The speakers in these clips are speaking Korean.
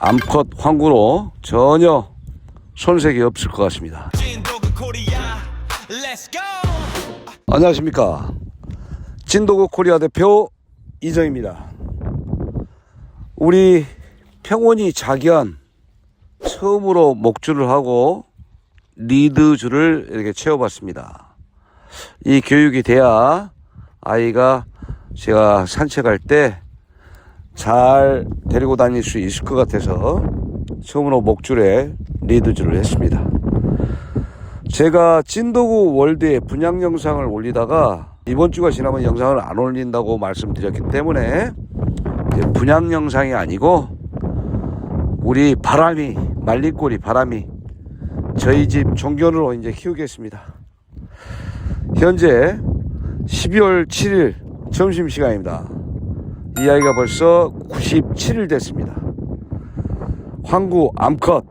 암컷 황구로 전혀 손색이 없을 것 같습니다. 진도그 go 안녕하십니까. 진도구 코리아 대표 이정입니다. 우리 평원이 자기한 처음으로 목줄을 하고 리드줄을 이렇게 채워봤습니다. 이 교육이 돼야 아이가 제가 산책할 때 잘 데리고 다닐 수 있을 것 같아서 처음으로 목줄에 리드줄을 했습니다. 제가 찐도구 월드에 분양 영상을 올리다가 이번 주가 지나면 영상을 안 올린다고 말씀드렸기 때문에 분양 영상이 아니고 우리 바람이 말리꼬리 바람이 저희 집 종견으로 이제 키우겠습니다. 현재 12월 7일 점심시간입니다. 이 아이가 벌써 97일 됐습니다. 황구 암컷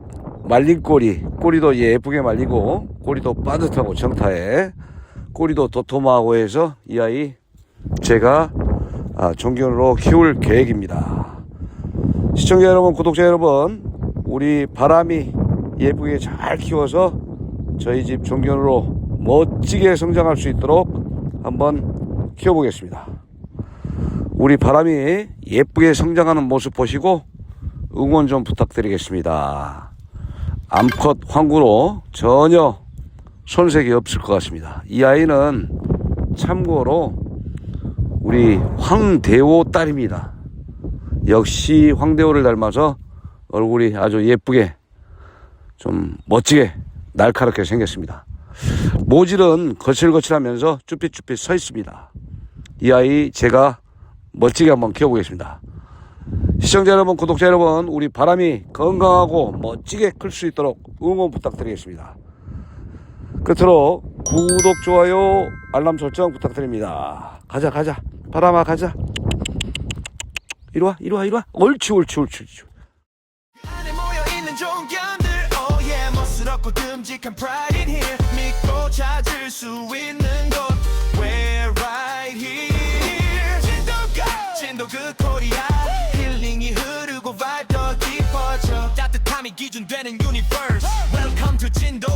말린 꼬리 꼬리도 예쁘게 말리고 꼬리도 빠듯하고 정타에 꼬리도 도톰하고 해서 이 아이 제가 아, 종견으로 키울 계획입니다. 시청자 여러분 구독자 여러분 우리 바람이 예쁘게 잘 키워서 저희 집 종견으로 멋지게 성장할 수 있도록 한번 키워보겠습니다. 우리 바람이 예쁘게 성장하는 모습 보시고 응원 좀 부탁드리겠습니다. 암컷 황구로 전혀 손색이 없을 것 같습니다. 이 아이는 참고로 우리 황대호 딸입니다. 역시 황대호를 닮아서 얼굴이 아주 예쁘게 좀 멋지게 날카롭게 생겼습니다. 모질은 거칠거칠하면서 쭈삣쭈삣 서 있습니다. 이 아이 제가 멋지게 한번 키워보겠습니다. 시청자 여러분, 구독자 여러분, 우리 바람이 건강하고 멋지게 클 수 있도록 응원 부탁드리겠습니다. 끝으로 구독, 좋아요, 알람 설정 부탁드립니다. 가자, 가자. 바람아, 가자. 이리 와, 이리 와, 이리 와. 옳지, 옳지, 옳지, 옳지. 종견들 Oh 믿 그 코리아 힐링이 흐르고 vibe 더 깊어져 따뜻함이 기준되는 universe Welcome to 진도